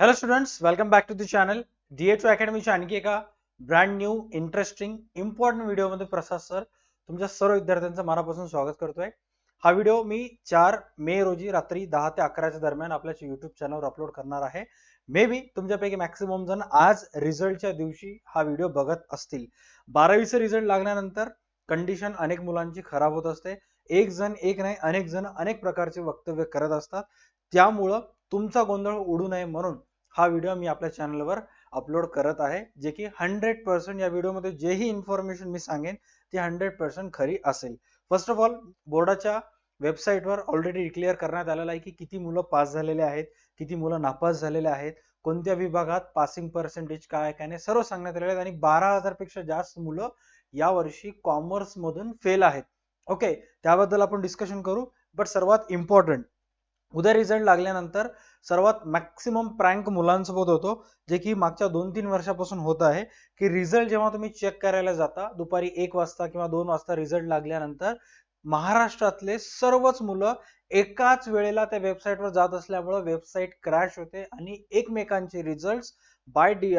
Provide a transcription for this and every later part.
Hello students welcome back to the channel DHO अकॅडमीच्या आणखी एका brand new interesting important व्हिडिओमध्ये प्रसाद sir तुमच्या सर्व विद्यार्थ्यांचं मनापासून स्वागत करतोय. हा व्हिडिओ मी चार मे रोजी रात्री दहा ते अकराच्या दरम्यान आपल्या युट्यूब चॅनलवर अपलोड करणार आहे. मे बी तुमच्यापैकी मॅक्सिमम जण आज रिझल्टच्या दिवशी हा व्हिडिओ बघत असतील. बारावीचं रिझल्ट लागल्यानंतर कंडिशन अनेक मुलांची खराब होत असते. एक जण एक नाही अनेक जण अनेक प्रकारचे वक्तव्य करत असतात. त्यामुळं तुमचा गोंधळ उडू नये म्हणून हा व्हिडिओ मी आपल्या चॅनलवर अपलोड करत आहे जे की हंड्रेड पर्सेंट या व्हिडिओमध्ये जेही इन्फॉर्मेशन मी सांगेन ती हंड्रेड पर्सेंट खरी असेल. फर्स्ट ऑफ ऑल बोर्डाच्या वेबसाईटवर ऑलरेडी डिक्लेअर करण्यात आलेलं आहे की किती मुलं पास झालेले आहेत किती मुलं नापास झालेले आहेत कोणत्या विभागात पासिंग पर्सेंटेज काय काय नाही सर्व सांगण्यात आलेले आहेत आणि बारा हजारपेक्षा जास्त मुलं यावर्षी कॉमर्स मधून फेल आहेत. ओके त्याबद्दल आपण डिस्कशन करू बट सर्वात इम्पॉर्टंट उद्या रिझल्ट लागल्यानंतर सर्वात मॅक्सिमम प्रँक मुलांसोबत होतो जे की मागच्या दोन तीन वर्षापासून होत आहे की रिझल्ट जेव्हा तुम्ही चेक करायला जाता दुपारी एक वाजता किंवा दोन वाजता रिझल्ट लागल्यानंतर महाराष्ट्रातले सर्वच मुलं एकाच वेळेला त्या वेबसाईटवर जात असल्यामुळं वेबसाईट क्रॅश होते आणि एकमेकांचे रिझल्ट बाय डी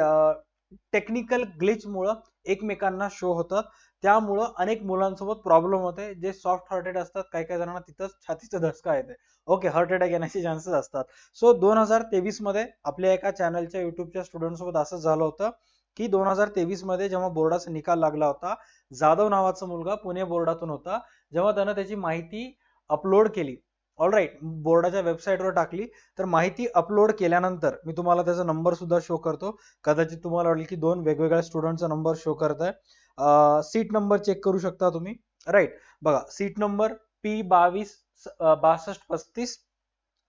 टेक्निकल ग्लिचमुळं एकमेकांना शो होतात त्यामुळं अनेक मुलांसोबत प्रॉब्लेम होते. जे सॉफ्ट हार्टेड असतात काही काही जणांना तिथंच छातीचा धसका येते. ओके हार्ट अटॅक येण्याचे चान्सेस असतात. सो दोन हजार तेवीसमध्ये आपल्या एका चॅनलच्या युट्यूबच्या स्टुडंट सोबत असं झालं होतं की दोन हजार तेवीसमध्ये जेव्हा बोर्डाचा निकाल लागला होता जाधव नावाचा मुलगा पुणे बोर्डातून होता. जेव्हा त्यानं त्याची माहिती अपलोड केली ऑलराईट बोर्डाच्या वेबसाईटवर टाकली. तर माहिती अपलोड केल्यानंतर मी तुम्हाला त्याचा नंबर सुद्धा शो करतो. कदाचित तुम्हाला वाटेल की दोन वेगवेगळ्या स्टुडंटचा नंबर शो करत आहे सीट नंबर चेक करू शकता तुम्ही. राईट बघा सीट नंबर पी बावीस बासष्ट पस्तीस.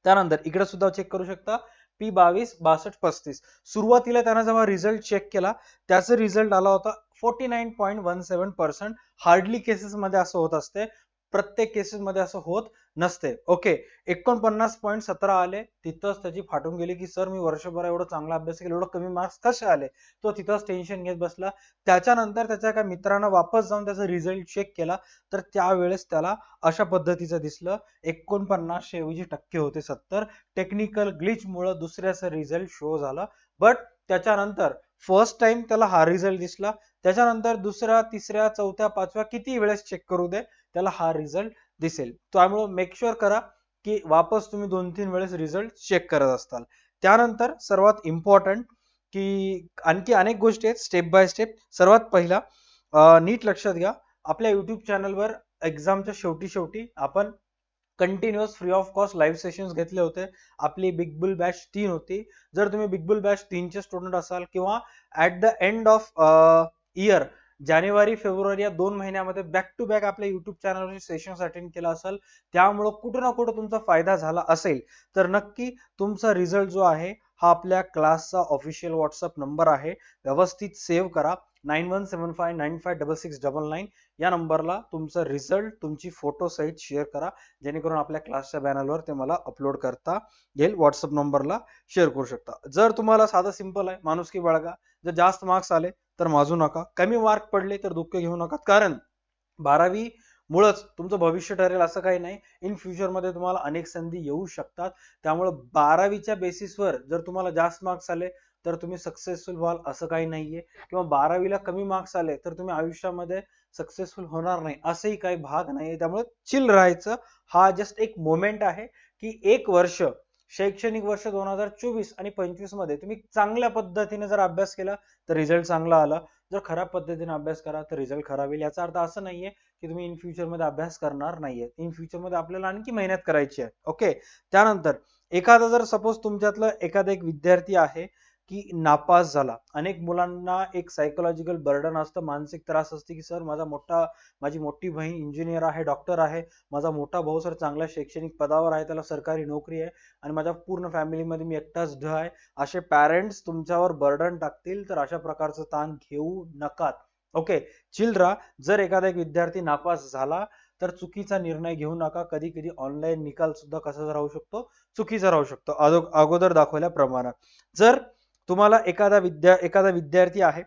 त्यानंतर इकडे सुद्धा चेक करू शकता. पी बावीस बासष्ट पस्तीस. सुरुवातीला त्यानं जेव्हा रिझल्ट चेक केला त्याचा रिझल्ट आला होता forty nine point one seven percent hardly केसेसमध्ये असं होत असते. प्रत्येक केसेस मध्ये असं होत नसते. ओके एकोणपन्नास पॉईंट सतरा आले तिथंच त्याची फाटून गेली की सर मी वर्षभर एवढं चांगला अभ्यास केला एवढं कमी मार्क्स कसे आले? तो तिथंच टेन्शन घेत बसला. त्याच्यानंतर त्याच्या एका मित्रानं वापस जाऊन त्याचा रिझल्ट चेक केला. तर त्यावेळेस त्याला अशा पद्धतीचं दिसलं. एकोणपन्नास ऐवजी टक्के होते सत्तर. टेक्निकल ग्लिच मुळे दुसऱ्याचा रिझल्ट शो झाला. बट त्याच्यानंतर फर्स्ट टाइम त्याला हा रिझल्ट दिसला. त्याच्यानंतर दुसऱ्या तिसऱ्या चौथ्या पाचव्या किती वेळेस चेक करू दे? त्याला हा रिझल्ट दिसेल. त्यामुळे मेक शुअर करा की वापस तुम्ही दोन तीन वेळेस रिझल्ट चेक करत असताल. त्यानंतर सर्वात इम्पॉर्टंट की आणखी अनेक गोष्टी आहेत स्टेप बाय स्टेप सर्वात पहिला नीट लक्षात घ्या. आपल्या युट्यूब चॅनलवर एक्झामच्या शेवटी शेवटी आपण continuous free of cost live sessions घेतले होते. आपली बिग बुल बॅच तीन होती. जर तुम्ही बिग बुल बॅच तीनचे स्टुडंट असाल किंवा at the end of year जानेवारी फेब्रुवारी या दोन महिन्यामध्ये बॅक टू बॅक आपल्या युट्यूब चॅनलवरचे सेशन्स अटेंड केला असेल त्यामुळं कुठं ना कुठं तुमचा फायदा झाला असेल. तर नक्की तुमचा रिझल्ट जो आहे हा आपल्या क्लासचा ऑफिशियल व्हॉट्सअप नंबर आहे. व्यवस्थित सेव्ह करा. Nine one seven five nine five double six double nine या नंबरला तुमचा रिझल्ट तुमची फोटो सहित शेअर करा जेणेकरून आपल्या क्लासच्या बॅनरवर ते मला अपलोड करता येईल व्हॉट्सअप नंबरला शेअर करू शकता जर तुम्हाला साधं सिंपल आहे माणुसकी बाळगा जर जास्त मार्क्स आले तर माजू नका कमी मार्क पडले तर दुःख घेऊ नका कारण बारावी मुळच तुमचं भविष्य ठरेल असं काही नाही इन फ्युचरमध्ये तुम्हाला अनेक संधी येऊ शकतात त्यामुळे बारावीच्या बेसिसवर जर तुम्हाला जास्त मार्क्स आले तर तुम्ही सक्सेसफुल व्हाल असं काही नाहीये. किंवा बारावीला कमी मार्क्स आले तर तुम्ही आयुष्यामध्ये सक्सेसफुल होणार नाही असंही काही भाग नाहीये. त्यामुळे चिल राहायचं. हा जस्ट एक मोमेंट आहे की एक वर्ष शैक्षणिक वर्ष दोन हजार चोवीस आणि पंचवीसमध्ये तुम्ही चांगल्या पद्धतीने जर अभ्यास केला तर रिझल्ट चांगला आला. जर खराब पद्धतीने अभ्यास करा तर रिझल्ट खराब येईल. याचा अर्थ असं नाहीये की तुम्ही इन फ्युचरमध्ये अभ्यास करणार नाहीये. इन फ्युचरमध्ये आपल्याला आणखी मेहनत करायची आहे. ओके त्यानंतर एखादा जर सपोज तुमच्यातलं एखादा एक विद्यार्थी आहे की नापास झाला. अनेक मुलांना एक सायकोलॉजिकल बर्डन असतं मानसिक त्रास असते की सर माझा मोठा माझी मोठी बहीण इंजिनियर आहे डॉक्टर आहे माझा मोठा भाऊ सर चांगल्या शैक्षणिक पदावर आहे त्याला सरकारी नोकरी आहे आणि माझ्या पूर्ण फॅमिलीमध्ये मी एकटाच ढ आहे. असे पॅरेंट्स तुमच्यावर बर्डन टाकतील तर अशा प्रकारचं ताण घेऊ नकात. ओके चिल्ड्रा जर एखादा एक विद्यार्थी नापास झाला तर चुकीचा निर्णय घेऊ नका. कधी कधी ऑनलाईन निकाल सुद्धा कसा राहू शकतो? चुकीचा राहू शकतो. अगोदर दाखवल्याप्रमाणे जर तुम्हाला एखादा विद्या एखादा विद्यार्थी आहे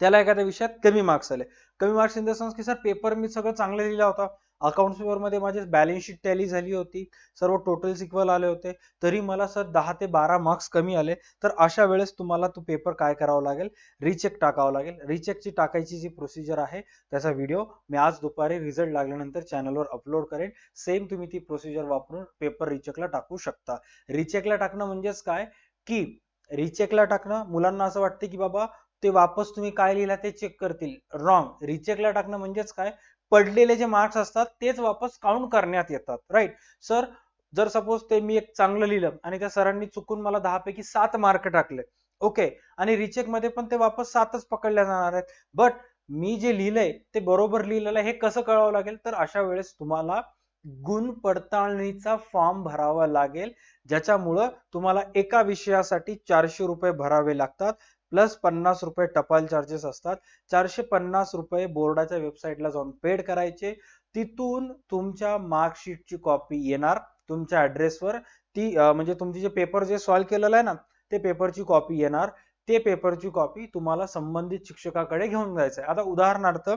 त्याला एखाद्या विषयात कमी मार्क्स आले. कमी मार्क्स इन द सेन्स की सर पेपर मी सगळं चांगलं लिहिला होता. अकाउंट्स पेपरमध्ये माझे बॅलन्स शीट टॅली झाली होती. सर्व टोटल इक्वल आले होते. तरी मला सर दहा ते बारा मार्क्स कमी आले. तर अशा वेळेस तुम्हाला तो पेपर काय करावा लागेल? रिचेक टाकावा लागेल. रिचेकची टाकायची जी प्रोसिजर आहे त्याचा व्हिडिओ मी आज दुपारी रिझल्ट लागल्यानंतर चॅनलवर अपलोड करेन. सेम तुम्ही ती प्रोसिजर वापरून पेपर रिचेकला टाकू शकता. रिचेकला टाकणं म्हणजेच काय? की रिचेकला टाकणं. मुलांना असं वाटतं की बाबा ते वापस तुम्ही काय लिहिला ते चेक करतील. रॉंग रिचेकला टाकणं म्हणजेच काय? पडलेले जे मार्क्स असतात तेच वापस काउंट करण्यात येतात. राईट सर जर सपोज ते मी एक चांगलं लिहिलं आणि त्या सरांनी चुकून मला दहा पैकी सात मार्क टाकले. ओके आणि रिचेकमध्ये पण ते वापस सातच पकडल्या जाणार आहेत. बट मी जे लिहिलंय ते बरोबर लिहिलेलं आहे हे कसं कळावं लागेल? तर अशा वेळेस तुम्हाला गुण पडताळणीचा फॉर्म भरावा लागेल. ज्याच्यामुळं तुम्हाला एका विषयासाठी चारशे रुपये भरावे लागतात प्लस पन्नास रुपये टपाल चार्जेस असतात. चारशे पन्नास रुपये बोर्डाच्या वेबसाईटला जाऊन पेड करायचे. तिथून तुमच्या मार्कशीटची कॉपी येणार तुमच्या ऍड्रेसवर ती म्हणजे तुमचे जे पेपर जे सॉल्व्ह केलेलं आहे ना ते पेपरची कॉपी येणार. ते पेपरची कॉपी तुम्हाला संबंधित शिक्षकाकडे घेऊन जायचं आहे आता उदाहरणार्थ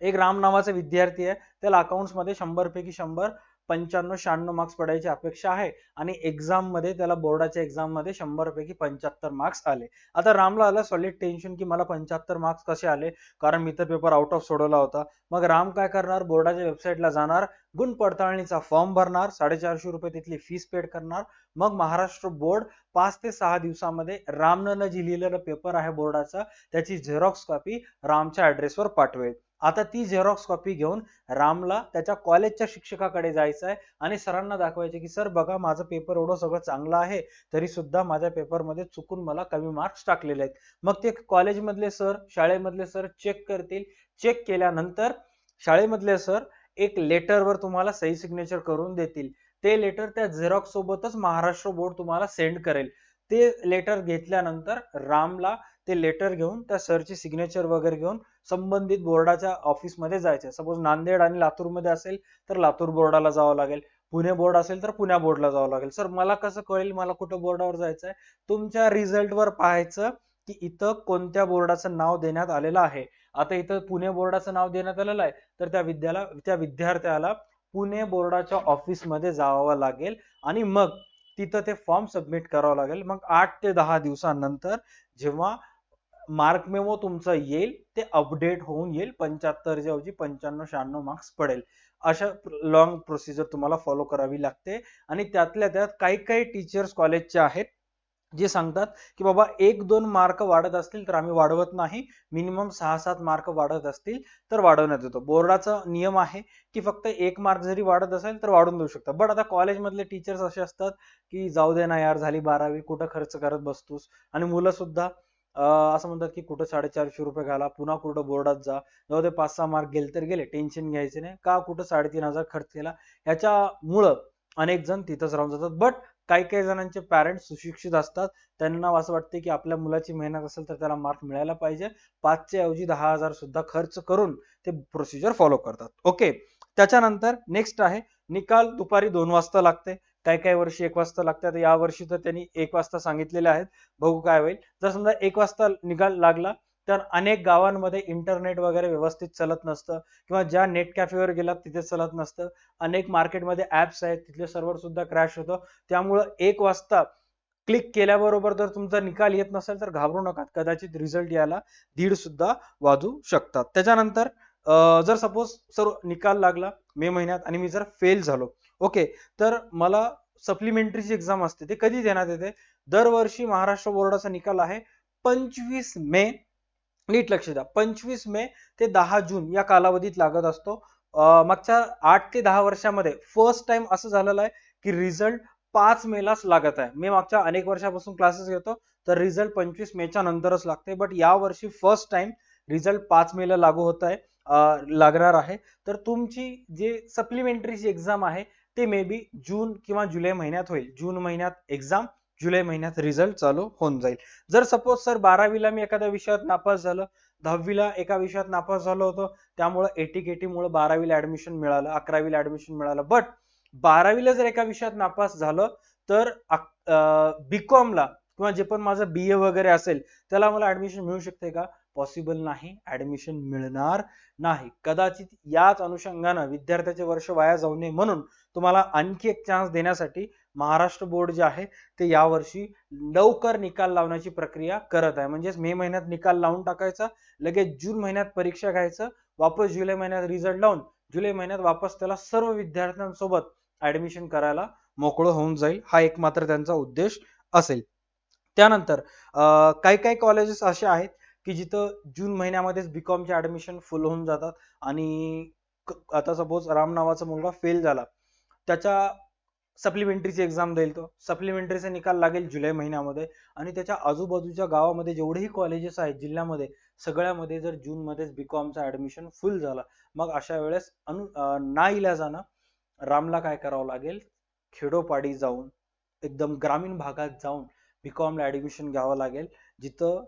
एक राम नावाचा विद्यार्थी आहे. त्याला अकाउंट्समध्ये शंभर पैकी शंभर पंच्याण्णव शहाण्णव मार्क्स पडायची अपेक्षा आहे. आणि एक्झाममध्ये त्याला बोर्डाच्या एक्झाममध्ये शंभर पैकी पंच्याहत्तर मार्क्स आले. आता रामला आलं सॉलिड टेन्शन की मला पंच्याहत्तर मार्क्स कसे आले? कारण मी तर पेपर आउट ऑफ सोडवला होता. मग राम काय करणार? बोर्डाच्या वेबसाईटला जाणार. गुण पडताळणीचा फॉर्म भरणार. साडेचारशे रुपये तिथली फीस पेड करणार. मग महाराष्ट्र बोर्ड पाच ते सहा दिवसामध्ये रामनं जी लिहिलेलं पेपर आहे बोर्डाचा त्याची झेरॉक्स कॉपी रामच्या ऍड्रेसवर पाठवेल. आता ती झेरॉक्स कॉपी घेऊन रामला त्याच्या कॉलेजच्या शिक्षकाकडे जायचं आहे आणि सरांना दाखवायचे की सर बघा माझं पेपर एवढं सगळं चांगलं आहे तरी सुद्धा माझ्या पेपरमध्ये चुकून मला कमी मार्क्स टाकलेले आहेत. मग ते कॉलेजमधले सर शाळेमधले सर चेक करतील. चेक केल्यानंतर शाळेमधले सर एक लेटरवर तुम्हाला सही सिग्नेचर करून देतील. ते लेटर त्या झेरॉक्स सोबतच महाराष्ट्र बोर्ड तुम्हाला सेंड करेल. ते लेटर घेतल्यानंतर रामला ते लेटर घेऊन त्या सरची सिग्नेचर वगैरे घेऊन संबंधित बोर्डाच्या ऑफिसमध्ये जायचंय. सपोज नांदेड आणि लातूरमध्ये असेल तर लातूर बोर्डाला जावं लागेल. पुणे बोर्ड असेल तर पुण्या बोर्डला जावं लागेल. सर मला कसं कळेल मला कुठं बोर्डावर जायचं आहे तुमच्या रिझल्टवर पाहायचं की इथं कोणत्या बोर्डाचं नाव देण्यात आलेलं आहे. आता इथं पुणे बोर्डाचं नाव देण्यात आलेलं आहे तर त्या विद्याला त्या विद्यार्थ्याला पुणे बोर्डाच्या ऑफिसमध्ये जावं लागेल आणि मग तिथं ते फॉर्म सबमिट करावं लागेल. मग आठ ते दहा दिवसानंतर जेव्हा मार्क मेमो तुमचं येईल ते अपडेट होऊन येईल पंच्याहत्तरच्या ऐवजी पंच्याण्णव शहाण्णव मार्क्स पडेल. अशा लॉंग प्रोसिजर तुम्हाला फॉलो करावी लागते. आणि त्यातल्या त्यात काही काही टीचर्स कॉलेजचे आहेत जे सांगतात की बाबा एक दोन मार्क वाढत असतील तर आम्ही वाढवत नाही. मिनिमम सहा सात मार्क वाढत असतील तर वाढवण्यात येतो. बोर्डाचा नियम आहे की फक्त एक मार्क जरी वाढत असेल तर वाढून देऊ शकतात बट आता कॉलेजमधले टीचर्स असे असतात की जाऊ दे ना यार झाली बारावी कुठं खर्च करत बसतोस? आणि मुलं सुद्धा असं म्हणतात की कुठं साडेचारशे रुपये घाला पुन्हा कुठं बोर्डात जा. जाऊ दे पाच सहा मार्क गेले तर गेले टेन्शन घ्यायचे नाही. का कुठं साडेतीन हजार खर्च केला? ह्याच्यामुळं अनेक जण तिथंच राहून जातात. बट काही काही जणांचे पॅरेंट्स सुशिक्षित असतात. त्यांना असं वाटते की आपल्या मुलाची मेहनत असेल तर त्याला मार्क मिळायला पाहिजे. पाचच्या ऐवजी दहा हजार सुद्धा खर्च करून ते प्रोसिजर फॉलो करतात. ओके त्याच्यानंतर नेक्स्ट आहे निकाल दुपारी दोन वाजता लागते. काही काही वर्षी एक वाजता लागतात या वर्षी तर त्यांनी एक वाजता सांगितलेले आहेत. बघू काय होईल. जर समजा एक वाजता निकाल लागला तर अनेक गावांमध्ये इंटरनेट वगैरे व्यवस्थित चालत नसतं किंवा ज्या नेट कॅफेवर गेलात तिथे चालत नसतं. अनेक मार्केटमध्ये ऍप्स आहेत तिथले सर्व्हर सुद्धा क्रॅश होतं. त्यामुळं एक वाजता क्लिक केल्याबरोबर जर तुमचा निकाल येत नसेल तर घाबरू नका कदाचित रिझल्ट यायला दीड सुद्धा वाजू शकतात. त्याच्यानंतर जर सपोज सर निकाल लागला मे महिन्यात आणि मी जर फेल झालो ओके तर मला सप्लिमेंटरीची एक्झाम असते ते कधी देण्यात येते? दरवर्षी महाराष्ट्र बोर्डाचा निकाल आहे पंचवीस मे. नीट लक्ष द्या. पंचवीस मे ते दहा जून या कालावधीत लागत असतो. मागच्या आठ ते दहा वर्षामध्ये फर्स्ट टाइम असं झालेलं आहे की रिझल्ट पाच मेलाच लागत आहे. मी मागच्या अनेक वर्षापासून क्लासेस घेतो तर रिझल्ट पंचवीस मेच्या नंतरच लागते. बट या वर्षी फर्स्ट टाइम रिझल्ट पाच मेला लागू होत आहे लागणार आहे. तर तुमची जे सप्लिमेंटरीची एक्झाम आहे ते मे बी जून किंवा जुलै महिन्यात होईल. जून महिन्यात एक्झाम जुलै महिन्यात रिझल्ट चालू होऊन जाईल. जर सपोज सर बारावीला मी एखाद्या विषयात नापास झालं दहावीला एका विषयात नापास झालो होतो त्यामुळे एटी केटीमुळे बारावीला ऍडमिशन मिळालं अकरावीला ऍडमिशन मिळालं. बट बारावीला जर एका विषयात नापास झालं तर बी कॉमला किंवा जे पण माझं बी ए वगैरे असेल त्याला मला ऍडमिशन मिळू शकते का? पॉसिबल नाही ऍडमिशन मिळणार नाही. कदाचित याच अनुषंगानं विद्यार्थ्याचे वर्ष वाया जाऊ नये म्हणून तुम्हाला आणखी एक चान्स देण्यासाठी महाराष्ट्र बोर्ड जे आहे ते यावर्षी लवकर निकाल लावण्याची प्रक्रिया करत आहे. म्हणजेच मे महिन्यात निकाल लावून टाकायचा लगेच जून महिन्यात परीक्षा घ्यायचं वापस जुलै महिन्यात रिझल्ट लावून जुलै महिन्यात वापस त्याला सर्व विद्यार्थ्यांसोबत ऍडमिशन करायला मोकळं होऊन जाईल हा एक मात्र त्यांचा उद्देश असेल. त्यानंतर अं, काही काही कॉलेजेस असे आहेत की जिथं जून महिन्यामध्येच बी कॉमचे ऍडमिशन फुल होऊन जातात आणि क- आता सपोज राम नावाचा मुलगा फेल झाला त्याच्या सप्लिमेंटरीची एक्झाम देईल तो. सप्लिमेंटरीचा निकाल लागेल जुलै महिन्यामध्ये आणि त्याच्या आजूबाजूच्या गावामध्ये जेवढेही कॉलेजेस आहेत जिल्ह्यामध्ये सगळ्यामध्ये जर जूनमध्येच बी कॉमचा ऍडमिशन फुल झाला मग अशा वेळेस अनु अं, जाणं रामला काय करावं लागेल? खेडोपाडी जाऊन एकदम ग्रामीण भागात जाऊन बी कॉमला ऍडमिशन घ्यावं लागेल जिथं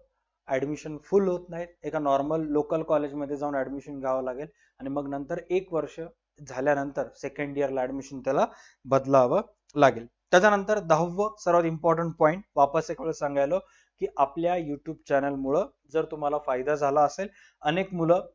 ॲडमिशन फुल होत नाहीत. एका नॉर्मल लोकल कॉलेजमध्ये जाऊन ॲडमिशन घ्यावं लागेल. आणि मग नंतर एक वर्ष झाल्यानंतर सेकंड इयरला ॲडमिशन त्याला बदलावं लागेल. त्याच्यानंतर दहावं सर्वात इम्पॉर्टंट पॉईंट वापस एक वेळ सांगायलो की आपल्या युट्यूब चॅनलमुळं जर तुम्हाला फायदा झाला असेल अनेक मुलं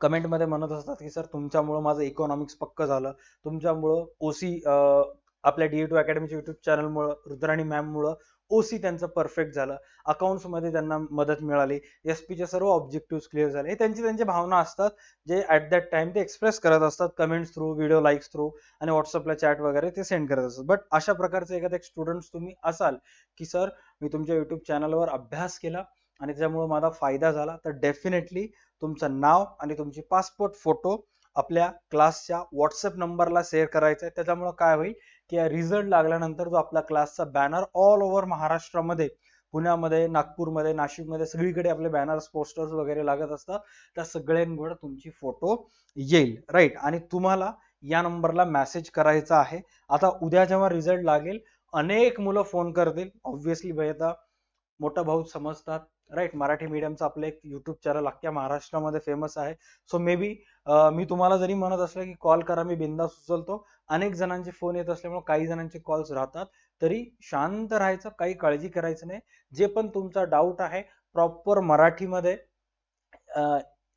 कमेंटमध्ये म्हणत असतात की सर तुमच्यामुळं माझं इकॉनॉमिक्स पक्क झालं. तुमच्यामुळं ओसी आपल्या डी टू अकॅडमीच्या युट्यूब चॅनलमुळं रुद्राणी मॅममुळं ओसी त्यांचं परफेक्ट झालं. अकाउंट्समध्ये त्यांना मदत मिळाली. एस चे सर्व ऑब्जेक्टिव्ह क्लिअर झाले. हे त्यांची त्यांची भावना असतात जे ऍट दॅट टाइम ते एक्सप्रेस करत असतात comments through video likes through आणि व्हॉट्सअपला चॅट वगैरे ते सेंड करत असतात. बट अशा प्रकारचे एखाद्या एक स्टुडंट तुम्ही असाल की सर मी तुमच्या युट्यूब चॅनलवर अभ्यास केला आणि त्यामुळे माझा फायदा झाला तर डेफिनेटली तुमचं नाव आणि तुमची पासपोर्ट फोटो आपल्या क्लासच्या व्हॉट्सअप नंबरला शेअर करायचं आहे त्याच्यामुळे काय होईल? की रिझल्ट लागल्यानंतर जो आपला क्लासचा बॅनर ऑल ओव्हर महाराष्ट्रामध्ये पुण्यामध्ये नागपूरमध्ये नाशिकमध्ये सगळीकडे आपले बॅनर्स पोस्टर्स वगैरे लागत असतात त्या सगळ्यांवर तुमची फोटो येईल राईट आणि तुम्हाला या नंबरला मेसेज करायचा आहे. आता उद्या जेव्हा रिझल्ट लागेल अनेक मुलं फोन करतील. ऑब्व्हियसली भाई आता मोठा भाऊ समजतात राईट मराठी मीडियमचं आपलं एक युट्यूब चॅनल अख्ख्या महाराष्ट्रामध्ये फेमस आहे. सो मे बी मी तुम्हाला जरी म्हणत असलं की कॉल करा मी बिंदा उचलतो. अनेक जणांचे फोन येत असल्यामुळे काही जणांचे कॉल्स राहतात. तरी शांत राहायचं काही काळजी करायचं नाही. जे पण तुमचा डाऊट आहे प्रॉपर मराठीमध्ये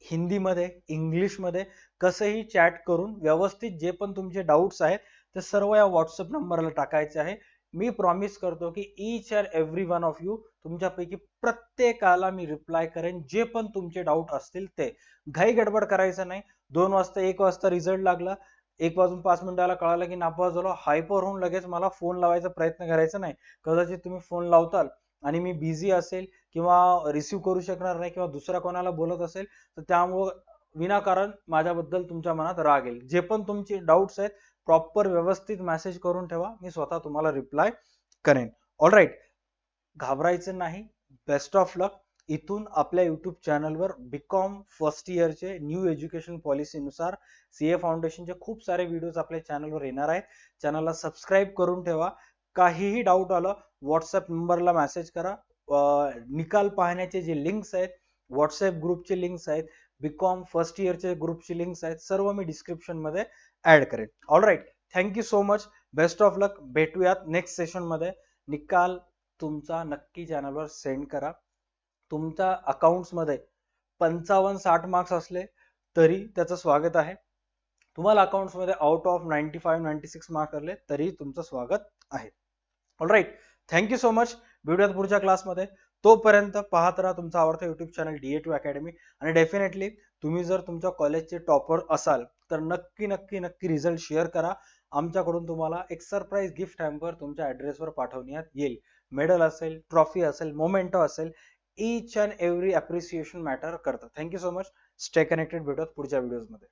हिंदीमध्ये इंग्लिशमध्ये कसंही चॅट करून व्यवस्थित जे पण तुमचे डाऊट्स आहेत ते सर्व या व्हॉट्सअप नंबरला टाकायचे आहे. मी प्रॉमिस करतो की each and every one of you तुमच्यापैकी प्रत्येकाला मी रिप्लाय करेन. जे पण तुमचे डाऊट असतील ते. घाई गडबड करायचं नाही. दोन वाजता एक वाजता रिझल्ट लागला. एक वाजून पाच मिनिटाला कळालं की नापास झालो हायपर होऊन लगेच मला फोन लावायचा प्रयत्न करायचा नाही. कदाचित तुम्ही फोन लावताल आणि मी बिझी असेल किंवा रिसिव्ह करू शकणार नाही किंवा दुसऱ्या कोणाला बोलत असेल तर त्यामुळं विनाकारण माझ्याबद्दल तुमच्या मनात राग येईल. जे पण तुमचे डाऊट्स आहेत प्रॉपर व्यवस्थित मेसेज करून ठेवा. मी स्वतः तुम्हाला रिप्लाय करेन. ऑल राईट घाबरायचं नाही. बेस्ट ऑफ लक इथून आपल्या युट्यूब चॅनलवर बीकॉम फर्स्ट इयरचे न्यू एज्युकेशन पॉलिसीनुसार सी ए फाउंडेशनचे खूप सारे व्हिडिओज आपल्या चॅनलवर येणार आहेत. चॅनलला सबस्क्राईब करून ठेवा. काहीही डाऊट आलं व्हॉट्सअप नंबरला मेसेज करा. निकाल पाहण्याचे जे लिंक्स आहेत व्हॉट्सअप ग्रुपचे लिंक्स आहेत बीकॉम फर्स्ट इयरचे ग्रुपचे लिंक्स आहेत सर्व मी डिस्क्रिप्शनमध्ये ॲड करेन. All right thank you so much best of luck भेटूयात नेक्स्ट सेशनमध्ये निकाल तुमचा नक्की चॅनलवर सेंड करा. तुमच्या अकाउंट्समध्ये पंचावन्न साठ मार्क्स असले तरी त्याचं स्वागत आहे. तुम्हाला अकाउंट्समध्ये out of ninety five ninety six mark आले तरी तुमचं स्वागत आहे. All right thank you so much भेटूयात पुढच्या क्लासमध्ये तोपर्यंत पाहत राहा तुमचा आवडता YouTube channel D A two academy आणि डेफिनेटली तुम्ही जर तुमच्या कॉलेजचे टॉपर असाल तर नक्की नक्की नक्की रिझल्ट शेअर करा. आमच्याकडून तुम्हाला एक सरप्राईज गिफ्ट हॅम्पर तुमच्या ऍड्रेसवर पाठवण्यात येईल. मेडल असेल ट्रॉफी असेल मोमेंटो असेल each and every appreciation matter करतं thank you so much stay connected भेटत पुढच्या व्हिडिओजमध्ये